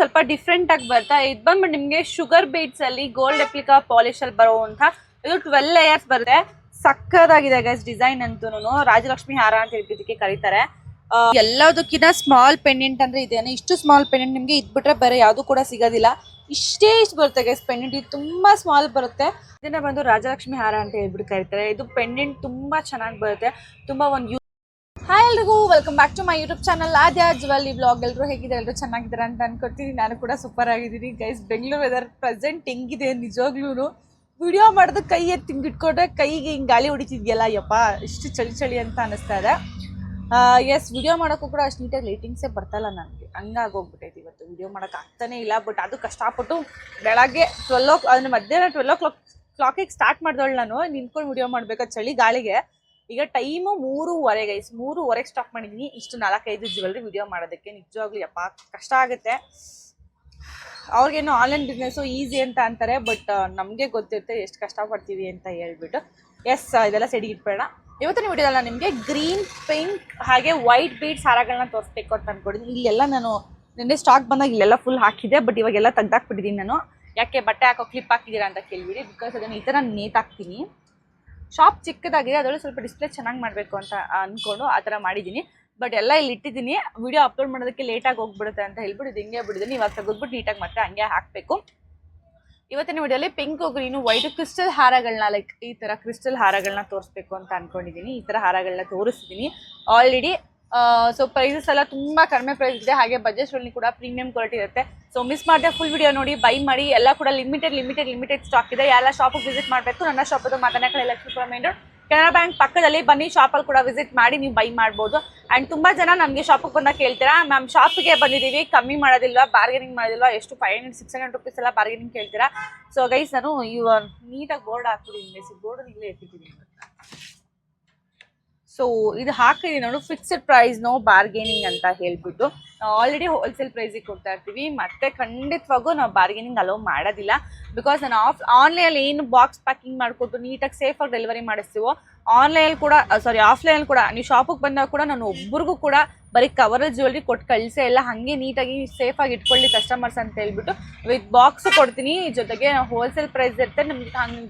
ಸ್ವಲ್ಪ ಡಿಫ್ರೆಂಟ್ ಆಗಿ ಬರ್ತಾ ಇದು ಬಂದ್ಬಿಟ್ಟು ನಿಮ್ಗೆ ಶುಗರ್ ಬೀಟ್ಸ್ ಅಲ್ಲಿ ಗೋಲ್ಡ್ ಎಪ್ಲಿಕಾ ಪಾಲಿಶ್ ಅಲ್ಲಿ ಬರುವಂತ ಇದು ಟ್ವೆಲ್ ಲೇಯರ್ಸ್ ಬರುತ್ತೆ. ಸಕ್ಕದಾಗಿದೆ ಗೈಸ್ ಡಿಸೈನ್ ಅಂತೂ ರಾಜಲಕ್ಷ್ಮಿ ಹಾರ ಅಂತ ಇದಕ್ಕೆ ಕರೀತಾರೆ. ಎಲ್ಲದಕ್ಕಿಂತ ಸ್ಮಾಲ್ ಪೆಂಡೆಂಟ್ ಅಂದ್ರೆ ಇದೇನೆ. ಇಷ್ಟು ಸ್ಮಾಲ್ ಪೆಂಡೆಂಟ್ ನಿಮ್ಗೆ ಇದ್ಬಿಟ್ರೆ ಬೇರೆ ಯಾವುದು ಕೂಡ ಸಿಗೋದಿಲ್ಲ. ಇಷ್ಟೇ ಇಷ್ಟು ಬರುತ್ತೆ ಗೈಸ್ ಪೆಂಡೆಂಟ್ ಇದು ತುಂಬಾ ಸ್ಮಾಲ್ ಬರುತ್ತೆ. ಇದನ್ನ ಬಂದು ರಾಜಲಕ್ಷ್ಮಿ ಹಾರ ಅಂತ ಹೇಳ್ಬಿಟ್ಟು ಕರೀತಾರೆ. ಇದು ಪೆಂಡೆಂಟ್ ತುಂಬಾ ಚೆನ್ನಾಗಿ ಬರುತ್ತೆ. ತುಂಬಾ ಒಂದು ಹಾಯ್ ಎಲ್ರಿಗೂ welcome back to my YouTube channel Aadya jewellery blog ಎಲ್ಲರೂ ಹೇಗಿದೆ ಎಲ್ಲರೂ ಚೆನ್ನಾಗಿದ್ದಾರೆ ಅಂತ ಅನ್ಕೊತೀನಿ ನಾನು ಕೂಡ ಸೂಪರ್ ಆಗಿದ್ದೀನಿ. ಗೈಸ್ ಬೆಂಗಳೂರು ವೆದರ್ ಪ್ರೆಸೆಂಟ್ ಹೆಂಗಿದೆ ನಿಜವಾಗ್ಲೂ ವಿಡಿಯೋ ಮಾಡಿದ್ರೆ ಕೈ ಎತ್ತಿ ಕೈಗೆ ಹಿಂಗೆ ಗಾಳಿ ಹೊಡಿತಿದ್ಯಲ್ಲ, ಯಪ್ಪ, ಇಷ್ಟು ಚಳಿ ಚಳಿ ಅಂತ ಅನಿಸ್ತಾ ಇದೆ. ಎಸ್ ವಿಡಿಯೋ ಮಾಡೋಕ್ಕೂ ಕೂಡ ಅಷ್ಟು ನೀಟಾಗಿ ಲೈಟಿಂಗ್ಸೇ ಬರ್ತಾಯಿಲ್ಲ ನನಗೆ. ಹಂಗಾಗೋಗ್ಬಿಟ್ಟೈತೆ ಇವತ್ತು. ವಿಡಿಯೋ ಮಾಡೋಕೆ ಆಗ್ತಾನೆ ಇಲ್ಲ ಬಟ್ ಅದು ಕಷ್ಟಪಟ್ಟು ಬೆಳಗ್ಗೆ ಟ್ವೆಲ್ ಓ ಅಂದರೆ ಮಧ್ಯಾಹ್ನ ಟ್ವೆಲ್ ಓ ಕ್ಲಾಕ್ ಕ್ಲಾಕಿಗೆ ಸ್ಟಾರ್ಟ್ ಮಾಡಿದವಳು ನಾನು. ನಿಂತ್ಕೊಂಡು ವಿಡಿಯೋ ಮಾಡಬೇಕು ಚಳಿ ಗಾಳಿಗೆ? ಈಗ ಟೈಮು ಮೂರುವರೆ ಗೈಸ್ ಮೂರುವರೆಗೆ ಸ್ಟಾಪ್ ಮಾಡಿದ್ದೀನಿ ಇಷ್ಟು ನಾಲ್ಕೈದು ಜ್ಯುವೆಲ್ರಿ ವಿಡಿಯೋ ಮಾಡೋದಕ್ಕೆ ನಿಜವಾಗ್ಲೂ ಯಪ್ಪ, ಕಷ್ಟ ಆಗುತ್ತೆ. ಅವ್ರಿಗೇನು ಆನ್ಲೈನ್ ಬಿಸ್ನೆಸ್ಸು ಈಸಿ ಅಂತ ಅಂತಾರೆ ಬಟ್ ನಮಗೆ ಗೊತ್ತಿರುತ್ತೆ ಎಷ್ಟು ಕಷ್ಟಪಡ್ತೀವಿ ಅಂತ ಹೇಳ್ಬಿಟ್ಟು. ಎಸ್ ಇದೆಲ್ಲ ಸೆಡಿಗಿಟ್ಬೇಡ ಇವತ್ತಿನ ವಿಡಿಯೋದಲ್ಲಿ ನಿಮಗೆ ಗ್ರೀನ್ ಪಿಂಕ್ ಹಾಗೆ ವೈಟ್ ಬೀಡ್ಸ್ ಹಾರಗಳನ್ನ ತೋರಿಸ್ಬೇಕು ಅಂತ ಅನ್ಕೊಂಡಿದ್ದೀನಿ ಇಲ್ಲೆಲ್ಲ ನಾನು, ನಿನ್ನೆ ಸ್ಟಾಕ್ ಬಂದಾಗ ಇಲ್ಲೆಲ್ಲ ಫುಲ್ ಹಾಕಿದೆ ಬಟ್ ಇವಾಗೆಲ್ಲ ತೆಗ್ದಾಕ್ಬಿಟ್ಟಿದ್ದೀನಿ ನಾನು. ಯಾಕೆ ಬಟ್ಟೆ ಹಾಕೋ ಕ್ಲಿಪ್ ಹಾಕಿದ್ದೀರಾ ಅಂತ ಕೇಳ್ಬಿಡಿ ಬಿಕಾಸ್ ಅದನ್ನು ಈ ಥರ ನೇತಾಕ್ತೀನಿ. ಶಾಪ್ ಚಿಕ್ಕದಾಗಿದೆ, ಅದರಲ್ಲಿ ಸ್ವಲ್ಪ ಡಿಸ್ಪ್ಲೇ ಚೆನ್ನಾಗಿ ಮಾಡಬೇಕು ಅಂತ ಅಂದ್ಕೊಂಡು ಆ ಥರ ಮಾಡಿದ್ದೀನಿ. ಬಟ್ ಎಲ್ಲ ಇಲ್ಲಿ ಇಟ್ಟಿದ್ದೀನಿ. ವಿಡಿಯೋ ಅಪ್ಲೋಡ್ ಮಾಡೋದಕ್ಕೆ ಲೇಟಾಗಿ ಹೋಗ್ಬಿಡುತ್ತೆ ಅಂತ ಹೇಳ್ಬಿಟ್ಟು ಇದು ಹಿಂಗೆ ಬಿಡಿದ್ದೀನಿ ಇವಾಗ ತೆಗೆದ್ಬಿಟ್ಟು ನೀಟಾಗಿ ಮತ್ತೆ ಹಂಗೆ ಹಾಕಬೇಕು. ಇವತ್ತಿನ ವಿಡಿಯೋಲಿ ಪಿಂಕ್ ಗ್ರೀನು ವೈಟ್ ಕ್ರಿಸ್ಟಲ್ ಹಾರಗಳನ್ನ ಲೈಕ್ ಈ ಥರ ಕ್ರಿಸ್ಟಲ್ ಹಾರಗಳನ್ನ ತೋರಿಸ್ಬೇಕು ಅಂತ ಅನ್ಕೊಂಡಿದ್ದೀನಿ ಈ ಥರ ಹಾರಗಳನ್ನ ತೋರಿಸ್ತೀನಿ ಆಲ್ರೆಡಿ ಸೊ ಪ್ರೈಸಸ್ ಎಲ್ಲ ತುಂಬ ಕಡಿಮೆ ಪ್ರೈಸ್ ಇದೆ. ಹಾಗೆ ಬಜೆಟ್ ಅಲ್ಲಿ ಕೂಡ ಪ್ರೀಮಿಯಂ ಕ್ವಾಲಿಟಿ ಇರುತ್ತೆ. ಸೊ ಮಿಸ್ ಮಾಡಿದೆ ಫುಲ್ ವಿಡಿಯೋ ನೋಡಿ ಬೈ ಮಾಡಿ, ಎಲ್ಲ ಕೂಡ ಲಿಮಿಟೆಡ್ ಲಿಮಿಟೆಡ್ ಲಿಮಿಟೆಡ್ ಸ್ಟಾಕ್ ಇದೆ. ಎಲ್ಲ ಶಾಪಿಗೆ ವಿಸಿಟ್ ಮಾಡಬೇಕು, ನನ್ನ ಶಾಪದು ಕಡೆ Lakshmipura main road Canara bank ಪಕ್ಕದಲ್ಲಿ ಬನ್ನಿ ಶಾಪಲ್ಲಿ ಕೂಡ ವಿಸಿಟ್ ಮಾಡಿ ನೀವು ಬೈ ಮಾಡ್ಬೋದು. ಆ್ಯಂಡ್ ತುಂಬ ಜನ ನಮಗೆ ಶಾಪಿಗೆ ಬಂದಾಗ ಕೇಳ್ತೀರಾ ಮ್ಯಾಮ್ ಶಾಪಿಗೆ ಬಂದಿದ್ದೀವಿ ಕಮ್ಮಿ ಮಾಡೋದಿಲ್ವಾ ಬಾರ್ಗೇನಿಂಗ್ ಮಾಡೋದಿಲ್ವಾ, ಎಷ್ಟು five hundred six hundred rupees ಎಲ್ಲ ಬಾರ್ಗೇನಿಂಗ್ ಕೇಳ್ತೀರಾ? ಸೊ ಗೈಸ್ ನಾನು ಇವ ನೀಟಾಗಿ ಬೋರ್ಡ್ ಹಾಕ್ಬಿಟ್ಟಿದ್ದೀನಿ ಬೋರ್ಡ್ ಇಲ್ಲೇ ಎತ್ತಿದ್ದೀನಿ ಸೊ ಇದು ಹಾಕಿದೀನಿ ನೋಡು ಫಿಕ್ಸ್ಡ್ ಪ್ರೈಸ್ ನೋ ಬಾರ್ಗೇನಿಂಗ್ ಅಂತ ಹೇಳ್ಬಿಟ್ಟು. ಆಲ್ರೆಡಿ ಹೋಲ್ಸೇಲ್ ಪ್ರೈಸಿಗೆ ಕೊಡ್ತಾ ಇರ್ತೀವಿ. ಮತ್ತೆ ಖಂಡಿತವಾಗೂ ನಾವು ಬಾರ್ಗೇನಿಂಗ್ ಅಲೋ ಮಾಡೋದಿಲ್ಲ. ಬಿಕಾಸ್ ನಾನು ಆಫ್ ಆನ್ಲೈನಲ್ಲಿ ಏನು ಬಾಕ್ಸ್ ಪ್ಯಾಕಿಂಗ್ ಮಾಡಿಕೊಟ್ಟು ನೀಟಾಗಿ ಸೇಫಾಗಿ ಡೆಲಿವರಿ ಮಾಡಿಸ್ತೀವೋ ಆನ್ಲೈನ್ ಕೂಡ ಸಾರಿ ಆಫ್ಲೈನ್ ಕೂಡ, ನೀವು ಶಾಪಿಗೆ ಬಂದಾಗ ಕೂಡ ನಾನು ಒಬ್ರಿಗೂ ಕೂಡ ಬರೀ ಕವರ್ ಜ್ಯುವೆಲ್ರಿ ಕೊಟ್ಟು ಕಳಿಸೇ ಇಲ್ಲ. ಹಾಗೆ ನೀಟಾಗಿ ಸೇಫಾಗಿ ಇಟ್ಕೊಳ್ಳಿ ಕಸ್ಟಮರ್ಸ್ ಅಂತ ಹೇಳ್ಬಿಟ್ಟು ವಿತ್ ಬಾಕ್ಸ್ ಕೊಡ್ತೀನಿ. ಜೊತೆಗೆ ಹೋಲ್ಸೇಲ್ ಪ್ರೈಸ್ ಇರುತ್ತೆ. ನಿಮ್ಗೆ ಹಂಗೆ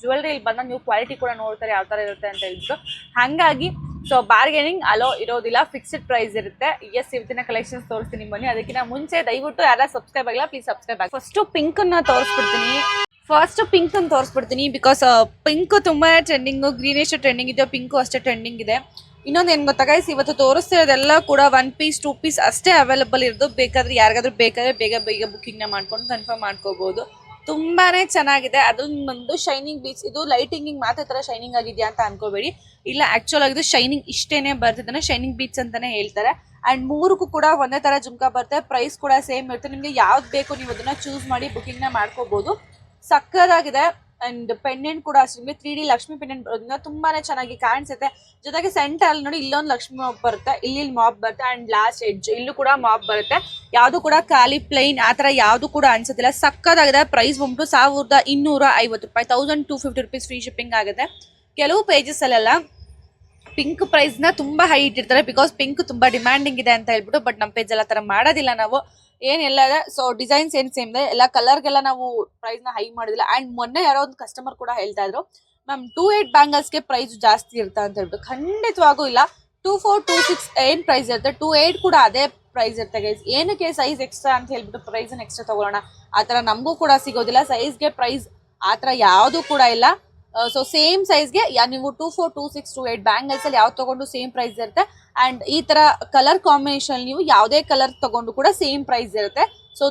ಜ್ಯುವೆಲ್ರಿ ಇಲ್ಲಿ ಬಂದಾಗ ನೀವು ಕ್ವಾಲಿಟಿ ಕೂಡ ನೋಡ್ತಾರೆ ಯಾವ ಥರ ಇರುತ್ತೆ ಅಂತ ಹೇಳ್ಬಿಟ್ಟು. ಹಾಗಾಗಿ ಸೊ ಬಾರ್ಗೇನಿಂಗ್ ಅಲೋ ಇರೋದಿಲ್ಲ. ಫಿಕ್ಸ್ಡ್ ಪ್ರೈಸ್ ಇರುತ್ತೆ. ಎಸ್ ಇವತ್ತಿನ ಕಲೆಕ್ಷನ್ಸ್ ತೋರಿಸ್ತೀನಿ ಬನ್ನಿ. ಅದಕ್ಕಿಂತ ಮುಂಚೆ ದಯವಿಟ್ಟು ಯಾರು ಸಬ್ಸ್ಕ್ರೈಬ್ ಆಗಿಲ್ಲ ಪ್ಲೀಸ್ ಸಬ್ಸ್ಕ್ರೈಬ್ ಆಗಿ. ಫಸ್ಟು ಪಿಂಕನ್ನು ತೋರಿಸ್ಬಿಡ್ತೀನಿ. ಫಸ್ಟ್ ಪಿಂಕ್ ಅಂತ ತೋರಿಸ್ಬಿಡ್ತೀನಿ ಬಿಕಾಸ್ ಪಿಂಕ್ ತುಂಬಾ ಟ್ರೆಂಡಿಂಗು ಗ್ರೀನಿಶ್ ಟ್ರೆಂಡಿಂಗ್ ಇದೆಯೋ ಪಿಂಕು ಅಷ್ಟೇ ಟ್ರೆಂಡಿಂಗ್ ಇದೆ. ಇನ್ನೊಂದು ಏನು ಗೊತ್ತಾ ಗೈಸ್ ಇವತ್ತು ತೋರಿಸ್ತಿರೋದೆಲ್ಲ ಕೂಡ ಒನ್ ಪೀಸ್ ಟೂ ಪೀಸ್ ಅಷ್ಟೇ ಅವೈಲಬಲ್ ಇರೋದು. ಬೇಕಾದ್ರೆ ಯಾರಿಗಾದ್ರೂ ಬೇಕಾದ್ರೆ ಬೇಗ ಬೇಗ ಬುಕ್ಕಿಂಗ್ನ ಮಾಡ್ಕೊಂಡು ಕನ್ಫರ್ಮ್ ಮಾಡ್ಕೋಬಹುದು ತುಂಬಾನೇ ಚೆನ್ನಾಗಿದೆ. ಅದೊಂದು ಒಂದು ಶೈನಿಂಗ್ ಬೀಚ್ ಇದು ಲೈಟಿಂಗ್ ಮಾತ್ರ ಥರ ಶೈನಿಂಗ್ ಆಗಿದೆಯಾ ಅಂತ ಅನ್ಕೋಬೇಡಿ. ಇಲ್ಲ ಆ್ಯಕ್ಚುಲ್ ಆಗಿದ್ದು ಶೈನಿಂಗ್ ಇಷ್ಟೇನೆ ಬರ್ತಿದ್ದಾನೆ ಶೈನಿಂಗ್ ಬೀಚ್ ಅಂತಾನೆ ಹೇಳ್ತಾರೆ. ಅಂಡ್ ಮೂರಕ್ಕೂ ಕೂಡ ಒಂದೇ ತರ ಜುಮ್ಕಾ ಬರುತ್ತೆ. ಪ್ರೈಸ್ ಕೂಡ ಸೇಮ್ ಇರುತ್ತೆ. ನಿಮಗೆ ಯಾವ್ದು ಬೇಕು ನೀವು ಅದನ್ನ ಚೂಸ್ ಮಾಡಿ ಬುಕಿಂಗ್ ಮಾಡ್ಕೋಬೋದು. ಸಕ್ಕದಾಗಿದೆ. ಅಂಡ್ ಪೆಂಡೆಂಟ್ ಕೂಡ ಅಷ್ಟೇ ತ್ರೀ ಡಿ ಲಕ್ಷ್ಮಿ ಪೆಂಡೆಂಟ್ ಬರೋದ್ರಿಂದ ತುಂಬಾನೇ ಚೆನ್ನಾಗಿ ಕಾಣಿಸುತ್ತೆ. ಜೊತೆಗೆ ಸೆಂಟರ್ ಅಲ್ಲಿ ನೋಡಿ ಇಲ್ಲೊಂದು ಲಕ್ಷ್ಮಿ ಮಾಪ್ ಬರುತ್ತೆ. ಇಲ್ಲಿ ಮಾಪ್ ಬರುತ್ತೆ ಅಂಡ್ ಲಾಸ್ಟ್ ಎಡ್ಜ್ ಇಲ್ಲೂ ಕೂಡ ಮಾಪ್ ಬರುತ್ತೆ. ಯಾವುದು ಕೂಡ ಖಾಲಿ ಪ್ಲೈನ್ ಆ ಥರ ಯಾವುದು ಕೂಡ ಅನ್ಸುತ್ತಿಲ್ಲ ಸಕ್ಕದಾಗಿದೆ. ಪ್ರೈಸ್ ಬಂದ್ಬಿಟ್ಟು ಸಾವಿರದ ಇನ್ನೂರ ಐವತ್ತು ರೂಪಾಯಿ thousand two fifty rupees free shipping ಆಗುತ್ತೆ. ಕೆಲವು ಪೇಜಸ್ ಅಲ್ಲೆಲ್ಲ ಪಿಂಕ್ ಪ್ರೈಸ್ನ ತುಂಬಾ ಹೈ ಇಟ್ಟಿರ್ತಾರೆ ಬಿಕಾಸ್ ಪಿಂಕ್ ತುಂಬಾ ಡಿಮ್ಯಾಂಡಿಂಗ್ ಇದೆ ಅಂತ ಹೇಳ್ಬಿಟ್ಟು ಬಟ್ ನಮ್ಮ ಪೇಜ್ ಎಲ್ಲ ತರ ಮಾಡೋದಿಲ್ಲ ನಾವು. ಏನೆಲ್ಲ ಇದೆ ಸೊ ಡಿಸೈನ್ಸ್ ಏನ್ ಸೇಮ್ ಇದೆ. ಎಲ್ಲ ಕಲರ್ಗೆಲ್ಲ ನಾವು ಪ್ರೈಸ್ನ ಹೈ ಮಾಡಿದಿಲ್ಲ ಅಂಡ್ ಮೊನ್ನೆ ಯಾರೋ ಒಂದು ಕಸ್ಟಮರ್ ಕೂಡ ಹೇಳ್ತಾ ಇದ್ರು ಮ್ಯಾಮ್ ಟೂ ಏಟ್ ಬ್ಯಾಂಗಲ್ಸ್ಗೆ ಪ್ರೈಸ್ ಜಾಸ್ತಿ ಇರ್ತಾ ಅಂತ ಹೇಳ್ಬಿಟ್ಟು. ಖಂಡಿತವಾಗೂ ಇಲ್ಲ. ಟೂ ಫೋರ್ ಟೂ ಸಿಕ್ಸ್ ಏನ್ ಪ್ರೈಸ್ ಇರುತ್ತೆ? ಟೂ ಏಟ್ ಕೂಡ ಅದೇ ಪ್ರೈಸ್ ಇರುತ್ತೆ ಗೈಸ್ ಏನಕ್ಕೆ ಸೈಜ್ ಎಕ್ಸ್ಟ್ರಾ ಅಂತ ಹೇಳ್ಬಿಟ್ಟು ಪ್ರೈಸ್ ಎಕ್ಸ್ಟ್ರಾ ತಗೊಳ್ಳೋಣ? ಆ ಥರ ನಮಗೂ ಕೂಡ ಸಿಗೋದಿಲ್ಲ. ಸೈಜ್ಗೆ ಪ್ರೈಸ್ ಆ ಥರ ಯಾವುದು ಕೂಡ ಇಲ್ಲ. ಸೊ ಸೇಮ್ ಸೈಜ್ಗೆ ನೀವು two four two six to eight bangles ಅಲ್ಲಿ ಯಾವ್ದು ತಗೊಂಡು ಸೇಮ್ ಪ್ರೈಸ್ ಇರುತ್ತೆ. ಅಂಡ್ ಈ ತರ ಕಲರ್ ಕಾಂಬಿನೇಷನ್ ನೀವು ಯಾವುದೇ ಕಲರ್ ತಗೊಂಡು ಕೂಡ ಸೇಮ್ ಪ್ರೈಸ್ ಇರುತ್ತೆ. ಸೊ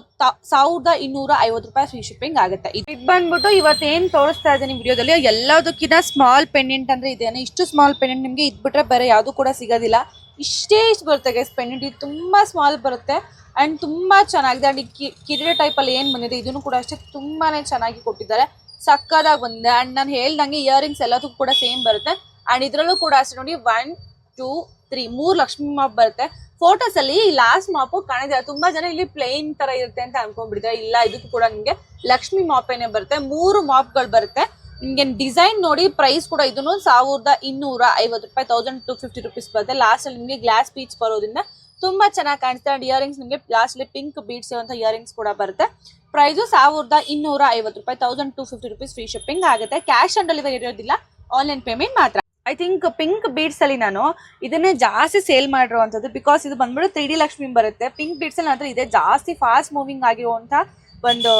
ಸಾವಿರದ ಇನ್ನೂರ ಐವತ್ತು ರೂಪಾಯಿ ಫ್ರೀ ಶಿಪ್ಪಿಂಗ್ ಆಗುತ್ತೆ. ಇದು ಬಂದ್ಬಿಟ್ಟು ಇವತ್ತೇನ್ ತೋರಿಸ್ತಾ ಇದ್ದೀನಿ ವಿಡಿಯೋದಲ್ಲಿ, ಎಲ್ಲದಕ್ಕಿಂತ ಸ್ಮಾಲ್ ಪೆಂಡೆಂಟ್ ಅಂದರೆ ಇದೇನೆ. ಇಷ್ಟು ಸ್ಮಾಲ್ ಪೆಂಡೆಂಟ್ ನಿಮಗೆ ಇದ್ಬಿಟ್ರೆ ಬೇರೆ ಯಾವುದು ಕೂಡ ಸಿಗೋದಿಲ್ಲ. ಇಷ್ಟೇ ಇಷ್ಟು ಬರುತ್ತೆ ಗೈಸ್ ಪೆಂಡೆಂಟ್ ಇದು ತುಂಬಾ ಸ್ಮಾಲ್ ಬರುತ್ತೆ ಆ್ಯಂಡ್ ತುಂಬ ಚೆನ್ನಾಗಿದೆ. ಅಂಡ್ ಕಿರೀಟ ಟೈಪ್ ಅಲ್ಲಿ ಏನ್ ಬಂದಿದೆ, ಇದನ್ನು ಕೂಡ ಅಷ್ಟೇ ತುಂಬಾ ಚೆನ್ನಾಗಿ ಕೊಟ್ಟಿದ್ದಾರೆ. ಸಕ್ಕದಾಗಿ ಬಂದಿದೆ. ಆ್ಯಂಡ್ ನಾನು ಹೇಳ್ದಂಗೆ ಇಯರಿಂಗ್ಸ್ ಎಲ್ಲದಕ್ಕೂ ಕೂಡ ಸೇಮ್ ಬರುತ್ತೆ. ಆ್ಯಂಡ್ ಇದರಲ್ಲೂ ಕೂಡ ಅಷ್ಟೇ ನೋಡಿ ಒನ್ ಟೂ ತ್ರೀ, ಮೂರು ಲಕ್ಷ್ಮಿ ಮಾಪ್ ಬರುತ್ತೆ. ಫೋಟೋಸ್ ಅಲ್ಲಿ ಲಾಸ್ಟ್ ಮಾಪು ಕಾಣಿದೆ. ತುಂಬಾ ಜನ ಇಲ್ಲಿ ಪ್ಲೇನ್ ತರ ಇರುತ್ತೆ ಅಂತ ಅನ್ಕೊಂಡ್ಬಿಟ್ಟಿದ್ದಾರೆ. ಇಲ್ಲ, ಇದಕ್ಕೂ ಕೂಡ ನಿಮ್ಗೆ ಲಕ್ಷ್ಮಿ ಮಾಪೇನೆ ಬರುತ್ತೆ, ಮೂರು ಮಾಪ್ಗಳು ಬರುತ್ತೆ. ನಿಮ್ಗೆ ಡಿಸೈನ್ ನೋಡಿ ಪ್ರೈಸ್ ಕೂಡ ಇದನ್ನು ಸಾವಿರದ ಇನ್ನೂರ ಐವತ್ತು ರೂಪಾಯಿ ತೌಸಂಡ್ ಟು ಫಿಫ್ಟಿ ರುಪೀಸ್ ಬರುತ್ತೆ. ಲಾಸ್ಟ್ ಅಲ್ಲಿ ನಿಮಗೆ ಗ್ಲಾಸ್ ಬೀಚ್ ಬರೋದ್ರಿಂದ ತುಂಬಾ ಚೆನ್ನಾಗಿ ಕಾಣಿಸುತ್ತೆ ಅಂಡ್ ಇಯರಿಂಗ್ಸ್ ನಿಮಗೆ ಅಲ್ಲಿ ಪಿಂಕ್ ಬೀಟ್ಸ್ ಇರುವಂತಹ ಇಯರಿಂಗ್ಸ್ ಕೂಡ ಬರುತ್ತೆ. ಪ್ರೈಸು ಸಾವಿರದ ಇನ್ನೂರ ಐವತ್ತು ರೂಪಾಯಿ thousand two fifty rupees free shipping ಆಗುತ್ತೆ. ಕ್ಯಾಶ್ ಆನ್ ಡೆಲಿವರಿ ಇರೋದಿಲ್ಲ. ಆನ್ಲೈನ್ ಪೇಮೆಂಟ್ ಮಾತ್ರ. ಐ ಥಿಂಕ್ ಪಿಂಕ್ ಬೀಡ್ಸ್ ಅಲ್ಲಿ ನಾನು ಇದನ್ನೇ ಜಾಸ್ತಿ ಸೇಲ್ ಮಾಡಿರುವಂಥದ್ದು ಬಿಕಾಸ್ ಇದು ಬಂದ್ಬಿಟ್ಟು ತ್ರೀ ಡಿ ಲಕ್ಷ್ಮಿ ಬರುತ್ತೆ. ಪಿಂಕ್ ಬೀಡ್ಸ್ ಅಲ್ಲಿ ನಂತರ ಇದೆ. ಜಾಸ್ತಿ ಫಾಸ್ಟ್ ಮೂವಿಂಗ್ ಆಗಿರುವಂತಹ ಒಂದು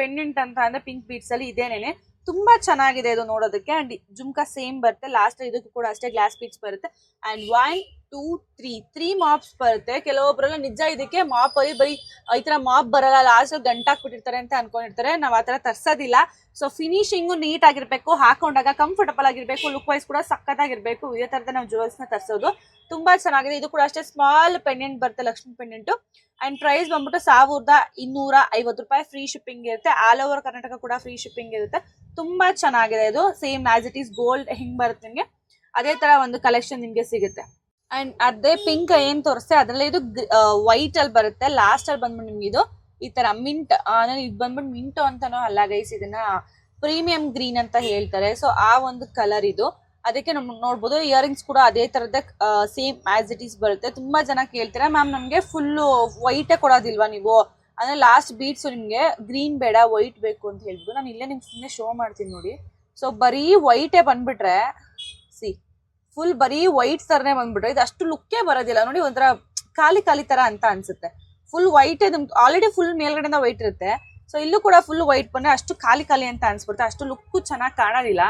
ಪೆಂಡೆಂಟ್ ಅಂತ ಅಂದ್ರೆ ಪಿಂಕ್ ಬೀಡ್ಸ್ ಅಲ್ಲಿ ಇದೇನೇನೆ. ತುಂಬಾ ಚೆನ್ನಾಗಿದೆ ಇದು ನೋಡೋದಕ್ಕೆ. ಅಂಡ್ ಜುಮ್ಕಾ ಸೇಮ್ ಬರುತ್ತೆ. ಲಾಸ್ಟ್ ಇದಕ್ಕೂ ಕೂಡ ಅಷ್ಟೇ ಗ್ಲಾಸ್ ಬೀಡ್ಸ್ ಬರುತ್ತೆ. And one two three three maps ಬರುತ್ತೆ. ಕೆಲವೊಬ್ಬರೆಲ್ಲ ನಿಜ ಇದಕ್ಕೆ ಮಾಪ್ ಅಲ್ಲಿ ಬರೀ ಈ ತರ ಮಾಪ್ ಬರಲ್ಲ. ಲಾಸ್ಟ್ ಗಂಟಾಕ್ಬಿಟ್ಟಿರ್ತಾರೆ ಅಂತ ಅನ್ಕೊಂಡಿರ್ತಾರೆ. ನಾವ್ ಆತರ ತರ್ಸೋದಿಲ್ಲ. ಸೊ ಫಿನಿಶಿಂಗು ಆಗಿರ್ಬೇಕು, ಹಾಕೊಂಡಾಗ ಕಂಫರ್ಟಬಲ್ ಆಗಿರ್ಬೇಕು ಲುಕ್ ವೈಸ್ ಕೂಡ ಸಖತ್ತಾಗಿರ್ಬೇಕು. ಇದೇ ತರದ ನಾವು ಜುವೆಲ್ಸ್ನ ತರ್ಸೋದು. ತುಂಬಾ ಚೆನ್ನಾಗಿದೆ. ಇದು ಕೂಡ ಅಷ್ಟೇ ಸ್ಮಾಲ್ ಪೆಂಡೆಂಟ್ ಬರುತ್ತೆ, ಲಕ್ಷ್ಮಿ ಪೆಂಡೆಂಟ್ ಅಂಡ್ ಪ್ರೈಸ್ ಬಂದ್ಬಿಟ್ಟು ಸಾವಿರದ ಇನ್ನೂರ ಐವತ್ತು ರೂಪಾಯಿ ಫ್ರೀ ಶಿಪ್ಪಿಂಗ್ ಇರುತ್ತೆ. ಆಲ್ ಓವರ್ ಕರ್ನಾಟಕ ಕೂಡ ಫ್ರೀ ಶಿಪ್ಪಿಂಗ್ ಇರುತ್ತೆ. ತುಂಬಾ ಚೆನ್ನಾಗಿದೆ ಇದು. Same as it is gold ಹಿಂಗ್ ಬರುತ್ತೆ ನಿಮಗೆ? ಅದೇ ತರ ಒಂದು ಕಲೆಕ್ಷನ್ ನಿಮ್ಗೆ ಸಿಗುತ್ತೆ. ಅಂಡ್ ಅದೇ ಪಿಂಕ್ ಏನ್ ತೋರಿಸ್ತೆ ಅದ್ರಲ್ಲಿ ಇದು ವೈಟ್ ಅಲ್ಲಿ ಬರುತ್ತೆ. ಲಾಸ್ಟ್ ಅಲ್ಲಿ ಬಂದ್ಬಿಟ್ಟು ನಿಮ್ಗೆ ಇದು, ಈ ತರ ಮಿಂಟ್ ಇದು ಬಂದ್ಬಿಟ್ಟು ಮಿಂಟು ಅಂತಾನೋ ಅಲ್ಲ ಗೈಸ್ ಇದನ್ನ ಪ್ರೀಮಿಯಂ ಗ್ರೀನ್ ಅಂತ ಹೇಳ್ತಾರೆ. ಸೊ ಆ ಒಂದು ಕಲರ್ ಇದು. ಅದಕ್ಕೆ ನಮ್ ನೋಡ್ಬೋದು ಇಯರಿಂಗ್ಸ್ ಕೂಡ ಅದೇ ತರದ ಸೇಮ್ ಆಸ್ ಇಟ್ ಈಸ್ ಬರುತ್ತೆ. ತುಂಬಾ ಜನ ಕೇಳ್ತಾರೆ ಮ್ಯಾಮ್ ನಮ್ಗೆ ಫುಲ್ಲು ವೈಟೇ ಕೊಡೋದಿಲ್ವಾ ನೀವು? ಅಂದ್ರೆ ಲಾಸ್ಟ್ ಬೀಟ್ಸ್ ನಿಮ್ಗೆ ಗ್ರೀನ್ ಬೇಡ ವೈಟ್ ಬೇಕು ಅಂತ ಹೇಳ್ಬಿಟ್ಟು, ನಾನು ಇಲ್ಲೇ ನಿಮ್ಗೆ ಸುಮ್ಮನೆ ಶೋ ಮಾಡ್ತೀನಿ ನೋಡಿ. ಸೊ ಬರೀ ವೈಟೇ ಬಂದ್ಬಿಟ್ರೆ ಸಿ ಫುಲ್ ಬರೀ ವೈಟ್ ತರನೇ ಬಂದ್ಬಿಟ್ರೆ. ಇದು ಅಷ್ಟು ಲುಕ್ಕೇ ಬರೋದಿಲ್ಲ. ನೋಡಿ ಒಂಥರ ಖಾಲಿ ಖಾಲಿ ತರ ಅಂತ ಅನ್ಸುತ್ತೆ. ಫುಲ್ ವೈಟ್ ನಿಮ್ಗೆ ಆಲ್ರೆಡಿ ಫುಲ್ ಮೇಲ್ಗಡೆಯಿಂದ ವೈಟ್ ಇರುತ್ತೆ. ಸೊ ಇಲ್ಲೂ ಕೂಡ ಫುಲ್ ವೈಟ್ ಬಂದ್ರೆ ಅಷ್ಟು ಖಾಲಿ ಖಾಲಿ ಅಂತ ಅನ್ಸ್ಬಿಡುತ್ತೆ. ಅಷ್ಟು ಲುಕ್ಕು ಚೆನ್ನಾಗಿ ಕಾಣೋದಿಲ್ಲ.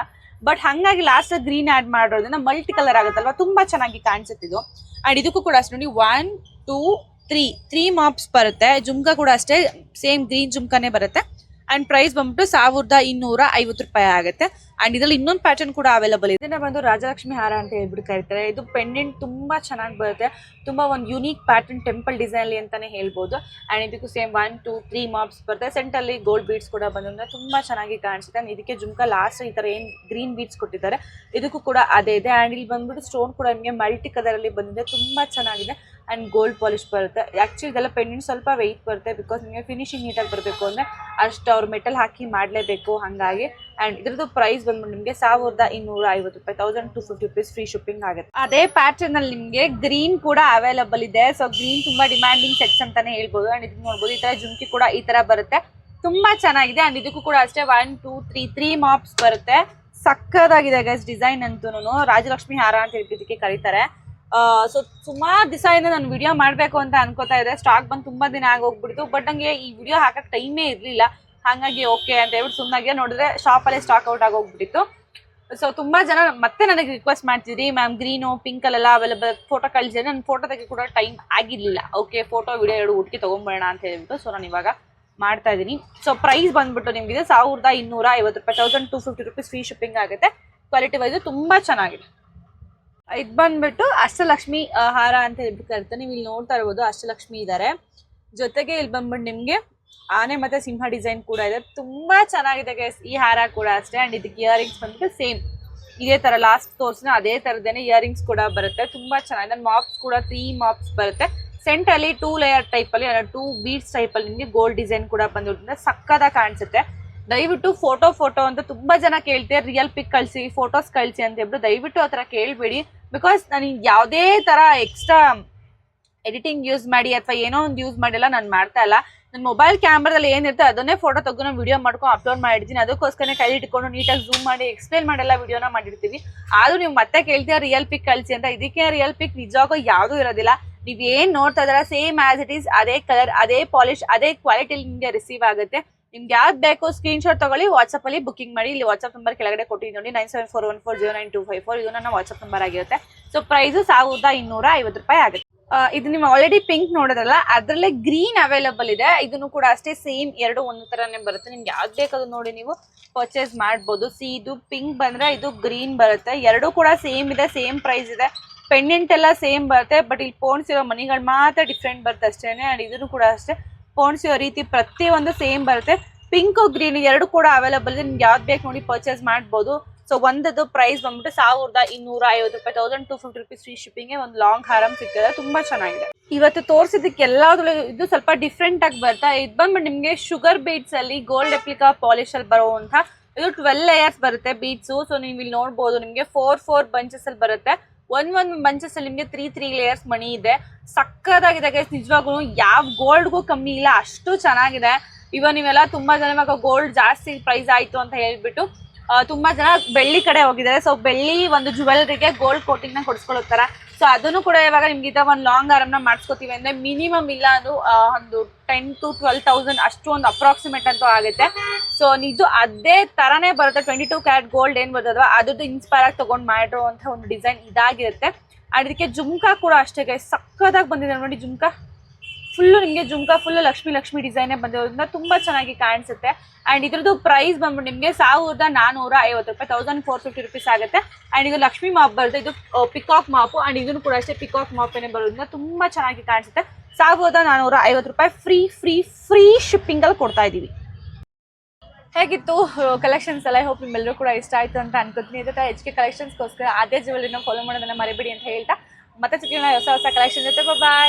ಬಟ್ ಹಂಗಾಗಿ ಲಾಸ್ಟ್ ಗ್ರೀನ್ ಆ್ಯಡ್ ಮಾಡೋದ್ರಿಂದ ಮಲ್ಟಿ ಕಲರ್ ಆಗುತ್ತಲ್ವಾ? ತುಂಬಾ ಚೆನ್ನಾಗಿ ಕಾಣಿಸುತ್ತಿದ್ದು ಅಂಡ್ ಇದಕ್ಕೂ ಕೂಡ ಅಷ್ಟು. ನೋಡಿ one two three three maps ಬರುತ್ತೆ. ಜುಮ್ಕಾ ಕೂಡ ಅಷ್ಟೇ. ಸೇಮ್ ಗ್ರೀನ್ ಜುಮ್ಕಾನೇ ಬರುತ್ತೆ. ಅಂಡ್ ಪ್ರೈಸ್ ಬಂದ್ಬಿಟ್ಟು ಸಾವಿರದ ಇನ್ನೂರ ಐವತ್ತು ರೂಪಾಯಿ ಆಗುತ್ತೆ. ಅಂಡ್ ಇದರಲ್ಲಿ ಇನ್ನೊಂದು ಪ್ಯಾಟರ್ನ್ ಕೂಡ ಅವೈಲಬಲ್ ಇದೆ. ಬಂದು ರಾಜಲಕ್ಷ್ಮಿ ಹಾರ ಅಂತ ಹೇಳ್ಬಿಟ್ಟು ಕರೀತಾರೆ. ಇದು ಪೆಂಡೆಂಟ್ ತುಂಬಾ ಚೆನ್ನಾಗಿ ಬರುತ್ತೆ. ತುಂಬಾ ಒಂದು ಯುನೀಕ್ ಪ್ಯಾಟರ್ನ್ ಟೆಂಪಲ್ ಡಿಸೈನ್ ಅಲ್ಲಿ ಅಂತಾನೆ ಹೇಳ್ಬೋದು. ಅಂಡ್ ಇದಕ್ಕೂ same one two three maps ಬರುತ್ತೆ. ಸೆಂಟರ್ ಅಲ್ಲಿ ಗೋಲ್ಡ್ ಬೀಡ್ಸ್ ಕೂಡ ಬಂದ್ರೆ ತುಂಬಾ ಚೆನ್ನಾಗಿ ಕಾಣಿಸುತ್ತೆ. ಅಂಡ್ ಇದಕ್ಕೆ ಜುಮ್ಕಾ ಲಾಸ್ಟ್ ಈ ತರ ಏನ್ ಗ್ರೀನ್ ಬೀಡ್ಸ್ ಕೊಟ್ಟಿದ್ದಾರೆ, ಇದಕ್ಕೂ ಕೂಡ ಅದೇ ಇದೆ. ಅಂಡ್ ಇಲ್ಲಿ ಬಂದ್ಬಿಟ್ಟು ಸ್ಟೋನ್ ಕೂಡ ನಿಮಗೆ ಮಲ್ಟಿ ಕಲರ್ ಅಲ್ಲಿ ಬಂದಿದೆ. ತುಂಬಾ ಚೆನ್ನಾಗಿದೆ. ಅಂಡ್ ಗೋಲ್ಡ್ ಪಾಲಿಶ್ ಬರುತ್ತೆ. ಆ್ಯಕ್ಚುಲಿ ಇದೆಲ್ಲ ಪೆಂಡೆಂಟ್ ಸ್ವಲ್ಪ ವೆಯ್ಟ್ ಬರುತ್ತೆ ಬಿಕಾಸ್ ನಿಮಗೆ ಫಿನಿಶಿಂಗ್ ನೀಟಾಗಿ ಬರಬೇಕು ಅಂದರೆ ಅಷ್ಟು ಅವ್ರು ಮೆಟಲ್ ಹಾಕಿ ಮಾಡಲೇಬೇಕು ಹಾಗಾಗಿ. ಆ್ಯಂಡ್ ಇದ್ರದ್ದು ಪ್ರೈಸ್ ಬಂದ್ಬಿಟ್ಟು ನಿಮಗೆ ಸಾವಿರದ ಇನ್ನೂರ ಐವತ್ತು ರೂಪಾಯಿ thousand two fifty rupees free shipping ಆಗುತ್ತೆ. ಅದೇ ಪ್ಯಾಟರ್ನಲ್ಲಿ ನಿಮಗೆ ಗ್ರೀನ್ ಕೂಡ ಅವೈಲಬಲ್ ಇದೆ. ಸೊ ಗ್ರೀನ್ ತುಂಬ ಡಿಮ್ಯಾಂಡಿಂಗ್ ಸೆಟ್ಸ್ ಅಂತಲೇ ಹೇಳ್ಬೋದು. ಆ್ಯಂಡ್ ಇದು ನೋಡ್ಬೋದು, ಈ ಥರ ಜುಮ್ಕಿ ಕೂಡ ಈ ಥರ ಬರುತ್ತೆ. ತುಂಬ ಚೆನ್ನಾಗಿದೆ ಆ್ಯಂಡ್ ಇದಕ್ಕೂ ಕೂಡ ಅಷ್ಟೇ one two three three maps ಬರುತ್ತೆ. ಸಕ್ಕದಾಗಿದೆ ಗೈಸ್ ಡಿಸೈನ್ ಅಂತೂ ರಾಜಲಕ್ಷ್ಮಿ ಹಾರ ಅಂತ ಹೇಳಿ ಇದಕ್ಕೆ ಕರೀತಾರೆ. ಸೊ ಸುಮಾರು ದಿವಸದಿಂದ ನಾನು ವಿಡಿಯೋ ಮಾಡಬೇಕು ಅಂತ ಅನ್ಕೋತಾ ಇದ್ದೆ. ಸ್ಟಾಕ್ ಬಂದು ತುಂಬಾ ದಿನ ಆಗೋಗ್ಬಿಡ್ತು. ಬಟ್ ನಂಗೆ ಈ ವಿಡಿಯೋ ಹಾಕಕ್ಕೆ ಟೈಮೇ ಇರಲಿಲ್ಲ. ಹಾಗಾಗಿ ಓಕೆ ಅಂತ ಹೇಳ್ಬಿಟ್ಟು ಸುಮ್ಮನಾಗೆ ನೋಡಿದ್ರೆ ಶಾಪಲ್ಲೇ ಸ್ಟಾಕ್ ಔಟ್ ಆಗೋಗ್ಬಿಟ್ಟಿತ್ತು. ಸೊ ತುಂಬಾ ಜನ ಮತ್ತೆ ನನಗೆ ರಿಕ್ವೆಸ್ಟ್ ಮಾಡ್ತಿದ್ರಿ ಮ್ಯಾಮ್ ಗ್ರೀನು ಪಿಂಕ್ ಅಲ್ಲೆಲ್ಲ ಅವೈಲೇಬಲ್ ಫೋಟೋ ಕಳಿಸಿದ್ರೆ ನನ್ನ ಫೋಟೋ ತೆಗೆ ಕೂಡ ಟೈಮ್ ಆಗಿರಲಿಲ್ಲ. ಓಕೆ ಫೋಟೋ ವಿಡಿಯೋ ಎರಡು ಒಟ್ಟಿಗೆ ತೊಗೊಂಬೋಣ ಅಂತ ಹೇಳ್ಬಿಟ್ಟು ಸೊ ನಾನು ಇವಾಗ ಮಾಡ್ತಾ ಇದ್ದೀನಿ. ಸೊ ಪ್ರೈಸ್ ಬಂದ್ಬಿಟ್ಟು ನಿಮಗೆ ಸಾವಿರದ ಇನ್ನೂರ ಐವತ್ತು ರೂಪಾಯಿ thousand two fifty rupees free shipping ಆಗುತ್ತೆ. ಕ್ವಾಲಿಟಿ ವೈಸು ತುಂಬಾ ಚೆನ್ನಾಗಿದೆ. ಇದು ಬಂದ್ಬಿಟ್ಟು ಅಷ್ಟಲಕ್ಷ್ಮಿ ಹಾರ ಅಂತ ಹೇಳ್ಬಿಟ್ಟು ಕರಿತಾರೆ. ನೀವು ಇಲ್ಲಿ ನೋಡ್ತಾ ಇರ್ಬೋದು ಅಷ್ಟಲಕ್ಷ್ಮಿ ಇದ್ದಾರೆ ಜೊತೆಗೆ ಇಲ್ಲಿ ಬಂದ್ಬಿಟ್ಟು ನಿಮ್ಗೆ ಆನೆ ಮತ್ತೆ ಸಿಂಹ ಡಿಸೈನ್ ಕೂಡ ಇದೆ. ತುಂಬಾ ಚೆನ್ನಾಗಿದೆ ಗೈಸ್ ಈ ಹಾರ ಕೂಡ ಅಷ್ಟೇ. ಅಂಡ್ ಇದಕ್ಕೆ ಇಯರಿಂಗ್ಸ್ ಬಂದ್ಬಿಟ್ಟು ಸೇಮ್ ಇದೇ ತರ ಲಾಸ್ಟ್ ತೋರ್ಸಿನ ಅದೇ ತರದೇನೆ ಇಯರಿಂಗ್ಸ್ ಕೂಡ ಬರುತ್ತೆ. ತುಂಬಾ ಚೆನ್ನಾಗಿದೆ. ಮಾಪ್ಸ್ ಕೂಡ ತ್ರೀ ಮಾಪ್ಸ್ ಬರುತ್ತೆ. ಸೆಂಟಲ್ಲಿ ಟೂ ಲೇಯರ್ ಟೈಪ್ ಅಲ್ಲಿ ಟೂ ಬೀಡ್ಸ್ ಟೈಪ್ ಅಲ್ಲಿ ನಿಮಗೆ ಗೋಲ್ಡ್ ಡಿಸೈನ್ ಕೂಡ ಬಂದ್ಬಿಟ್ಟು ಸಕ್ಕದಾಗ ಕಾಣಿಸುತ್ತೆ. ದಯವಿಟ್ಟು ಫೋಟೋ ಫೋಟೋ ಅಂತ ತುಂಬಾ ಜನ ಕೇಳ್ತಾರೆ. ರಿಯಲ್ ಪಿಕ್ ಕಳಿಸಿ ಫೋಟೋಸ್ ಕಳಿಸಿ ಅಂತ ಹೇಳ್ಬಿಟ್ಟು ದಯವಿಟ್ಟು ಆ ಥರ ಕೇಳಬೇಡಿ. ಬಿಕಾಸ್ ನನಗೆ ಯಾವುದೇ ಥರ ಎಕ್ಸ್ಟ್ರಾ ಎಡಿಟಿಂಗ್ ಯೂಸ್ ಮಾಡಿ ಅಥವಾ ಏನೋ ಒಂದು ಯೂಸ್ ಮಾಡಿಲ್ಲ, ನಾನು ಮಾಡ್ತಾ ಇಲ್ಲ. ನನ್ನ ಮೊಬೈಲ್ ಕ್ಯಾಮ್ರಾದಲ್ಲಿ ಏನಿರುತ್ತೆ ಅದನ್ನೇ ಫೋಟೋ ತೆಗೆದು ನಾನು ವಿಡಿಯೋ ಮಾಡ್ಕೊಂಡು ಅಪ್ಲೋಡ್ ಮಾಡಿದ್ದೀನಿ ಅದಕ್ಕೋಸ್ಕರ ಕೈ ಇಟ್ಕೊಂಡು ನೀಟಾಗಿ ಝೂಮ್ ಮಾಡಿ ಎಕ್ಸ್ಪ್ಲೇನ್ ಮಾಡೆಲ್ಲ ವಿಡಿಯೋನ ಮಾಡಿರ್ತೀವಿ. ಆದರೂ ನೀವು ಮತ್ತೆ ಕೇಳ್ತೀರಾ ರಿಯಲ್ ಪಿಕ್ ಕಳಿಸಿ ಅಂತ. ಇದಕ್ಕೆ ರಿಯಲ್ ಪಿಕ್ ನಿಜವಾಗೂ ಯಾವುದೂ ಇರೋದಿಲ್ಲ. ನೀವು ಏನು ನೋಡ್ತಾ ಇದ್ದಾರೆ ಸೇಮ್ ಆ್ಯಸ್ ಇಟ್ ಈಸ್ ಅದೇ ಕಲರ್ ಅದೇ ಪಾಲಿಶ್ ಅದೇ ಕ್ವಾಲಿಟಿ ನಿಮಗೆ ರಿಸೀವ್ ಆಗುತ್ತೆ. ನಿಮ್ಗೆ ಯಾವ್ದು ಬೇಕು ಸ್ಕ್ರೀನ್ ಶಾಟ್ ತಗೊಳ್ಳಿ ವಾಟ್ಸಪ್ ಅಲ್ಲಿ ಬುಕಿಂಗ್ ಮಾಡಿ, ಇಲ್ಲಿ ವಾಟ್ಸಪ್ ನಂಬರ್ ಕೆಳಗಡೆ ಕೊಟ್ಟಿದ್ದೀನಿ ನೋಡಿ nine seven four one four zero nine two five four ಇದು ನನ್ನ ವಾಟ್ಸಪ್ ನಂಬರ್ ಆಗಿರುತ್ತೆ. ಸೊ ಪ್ರೈಸು ಸಾವಿರದ ಇನ್ನೂರ ಐವತ್ತು ರೂಪಾಯಿ ಆಗುತ್ತೆ. ಇದು ನೀವು ಆಲ್ರೆಡಿ ಪಿಂಕ್ ನೋಡೋದಲ್ಲ ಅದರಲ್ಲೇ ಗ್ರೀನ್ ಅವೈಲಬಲ್ ಇದೆ. ಇದನ್ನು ಕೂಡ ಅಷ್ಟೇ ಸೇಮ್ ಎರಡು ಒಂದು ತರನೇ ಬರುತ್ತೆ. ನಿಮ್ಗೆ ಯಾವ್ದು ಬೇಕಾದ್ರು ನೋಡಿ ನೀವು ಪರ್ಚೇಸ್ ಮಾಡ್ಬೋದು. ಸಿ ಇದು ಪಿಂಕ್ ಬಂದ್ರೆ ಇದು ಗ್ರೀನ್ ಬರುತ್ತೆ. ಎರಡು ಕೂಡ ಸೇಮ್ ಇದೆ ಸೇಮ್ ಪ್ರೈಸ್ ಇದೆ. ಪೆಂಡೆಂಟ್ ಎಲ್ಲ ಸೇಮ್ ಬರುತ್ತೆ ಬಟ್ ಇಲ್ಲಿ ಪೋಣಿಸಿರೋ ಮನಿಗಳು ಮಾತ್ರ ಡಿಫ್ರೆಂಟ್ ಬರುತ್ತೆ ಅಷ್ಟೇ ಅಂಡ್ ಇದನ್ನು ಕೂಡ ಅಷ್ಟೇ ಪೋಣಿಸಿರೋ ರೀತಿ ಪ್ರತಿಯೊಂದು ಸೇಮ್ ಬರುತ್ತೆ. ಪಿಂಕ್ ಗ್ರೀನ್ ಎರಡು ಕೂಡ ಅವೈಲಬಲ್ ಇದೆ. ನಿಮ್ಗೆ ಯಾವ್ದು ಬೇಕು ನೋಡಿ ಪರ್ಚೇಸ್ ಮಾಡ್ಬೋದು. ಸೊ ಒಂದದ್ದು ಪ್ರೈಸ್ ಬಂದ್ಬಿಟ್ಟು ಸಾವಿರದ ಇನ್ನೂರ ಐವತ್ತು ರೂಪಾಯಿ thousand two fifty rupees free shipping ಒಂದು ಲಾಂಗ್ ಹಾರಂ ಸಿಗ್ತದೆ. ತುಂಬಾ ಚೆನ್ನಾಗಿದೆ. ಇವತ್ತು ತೋರಿಸಿದಕ್ಕೆ ಎಲ್ಲಾದ್ರೂ ಇದು ಸ್ವಲ್ಪ ಡಿಫ್ರೆಂಟ್ ಆಗಿ ಬರ್ತಾ ಇದು. ಬಂದ್ಬಿಟ್ಟು ನಿಮಗೆ ಶುಗರ್ ಬೀಟ್ಸ್ ಅಲ್ಲಿ ಗೋಲ್ಡ್ ಎಪ್ಲಿಕಾ ಪಾಲಿಶ್ ಅಲ್ಲಿ ಬರುವಂತ ಇದು ಟ್ವೆಲ್ ಲೇಯರ್ಸ್ ಬರುತ್ತೆ ಬೀಟ್ಸು ಸೊ ನೀವು ಇಲ್ಲಿ ನೋಡ್ಬೋದು ನಿಮಗೆ ಫೋರ್ ಫೋರ್ ಬಂಚಸ್ ಅಲ್ಲಿ ಬರುತ್ತೆ. ಒಂದ್ ಒಂದ್ ಬಂಚಸ್ ಅಲ್ಲಿ ನಿಮ್ಗೆ ತ್ರೀ ತ್ರೀ ಲೇಯರ್ಸ್ ಮಣಿ ಇದೆ. ಸಕ್ಕದಾಗಿದೆ ಗೈಸ್ ನಿಜವಾಗ್ಲೂ ಯಾವ ಗೋಲ್ಡ್ಗೂ ಕಮ್ಮಿ ಇಲ್ಲ, ಅಷ್ಟು ಚೆನ್ನಾಗಿದೆ. ಇವನ್ ನೀವೆಲ್ಲ ತುಂಬಾ ಜನ ಇವಾಗ ಗೋಲ್ಡ್ ಜಾಸ್ತಿ ಪ್ರೈಸ್ ಆಯ್ತು ಅಂತ ಹೇಳ್ಬಿಟ್ಟು ತುಂಬಾ ಜನ ಬೆಳ್ಳಿ ಕಡೆ ಹೋಗಿದ್ದಾರೆ. ಸೊ ಬೆಳ್ಳಿ ಒಂದು ಜುವೆಲ್ರಿಗೆ ಗೋಲ್ಡ್ ಕೋಟಿಂಗ್ನ ಕೊಡಿಸ್ಕೊಳ್ಳೋತಾರ ಸೊ ಅದನ್ನು ಕೂಡ ಇವಾಗ ನಿಮ್ಗೆ ಇದ ಒಂದು ಲಾಂಗ್ ಆರಮ್ನ ಮಾಡಿಸ್ಕೋತೀವಿ ಅಂದ್ರೆ ಮಿನಿಮಮ್ ಇಲ್ಲ ಅದು ಒಂದು ಟೆನ್ ಟು ಟ್ವೆಲ್ ತೌಸಂಡ್ ಅಷ್ಟು ಒಂದು ಅಪ್ರಾಕ್ಸಿಮೇಟ್ ಅಂತೂ ಆಗುತ್ತೆ. ಸೊ ಇದು ಅದೇ ತರನೇ ಬರುತ್ತೆ. ಟ್ವೆಂಟಿ ಟು ಕ್ಯಾರೆಟ್ ಗೋಲ್ಡ್ ಏನ್ ಬರ್ತದೋ ಅದ್ರದ್ದು ಇನ್ಸ್ಪೈರ್ ಆಗಿ ತಗೊಂಡ್ ಮಾಡಿರೋ ಒಂದು ಡಿಸೈನ್ ಇದಾಗಿರುತ್ತೆ. ಅಂಡ್ ಜುಮ್ಕಾ ಕೂಡ ಅಷ್ಟೇ. ಸಕ್ಕದಾಗಿ ಬಂದಿದೆ ನೋಡಿ ಜುಮ್ಕಾ. ಫುಲ್ಲು ನಿಮಗೆ ಜುಮ್ಕಾ ಫುಲ್ಲು ಲಕ್ಷ್ಮಿ ಲಕ್ಷ್ಮಿ ಡಿಸೈನೇ ಬಂದಿರೋದ್ರಿಂದ ತುಂಬಾ ಚೆನ್ನಾಗಿ ಕಾಣಿಸುತ್ತೆ. ಅಂಡ್ ಇದ್ರದ್ದು ಪ್ರೈಸ್ ಬಂದ್ಬಿಟ್ಟು ನಿಮಗೆ ಸಾವಿರದ ನಾನ್ನೂರ ಐವತ್ತು ರೂಪಾಯಿ ತೌಸಂಡ್ ಫೋರ್ ಫಿಫ್ಟಿ ರುಪೀಸ್ ಆಗುತ್ತೆ. ಅಂಡ್ ಇದು ಲಕ್ಷ್ಮಿ ಮಾಪ್ ಬರುತ್ತೆ. ಇದು ಪಿಕಾಕ್ ಮಾಪು. ಅಂಡ್ ಇದನ್ನು ಕೂಡ ಅಷ್ಟೇ ಪಿಕಾಕ್ ಮಾಪೇನೆ ಬರೋದ್ರಿಂದ ತುಂಬಾ ಚೆನ್ನಾಗಿ ಕಾಣಿಸುತ್ತೆ. ಸಾವಿರದ ನಾನ್ನೂರ ಐವತ್ತು ರೂಪಾಯಿ ಫ್ರೀ ಫ್ರೀ ಫ್ರೀ ಶಿಪ್ಪಿಂಗಲ್ಲಿ ಕೊಡ್ತಾ ಇದೀವಿ ಹೇಗಿತ್ತು ಕಲೆಕ್ಷನ್ಸ್ ಎಲ್ಲ? ಹೋಪ್ ನಿಮ್ಮೆಲ್ಲರೂ ಕೂಡ ಇಷ್ಟ ಆಯ್ತು ಅಂತ ಅನ್ಕೋತೀನಿ. ಇದೇ ಎಚ್ ಕೆ ಕಲೆಕ್ಷನ್ಸ್ಗೋಸ್ಕರ ಅದೇ ಜುವೆಲ್ರಿನ ಫಾಲೋ ಮಾಡೋದನ್ನ ಮರಿಬೇಡಿ ಅಂತ ಹೇಳ್ತಾ. ಮತ್ತೆ ಸಿಗೋಣ, ಹೊಸ ಹೊಸ ಕಲೆಕ್ಷನ್ ಜೊತೆ. ಬಾಯ್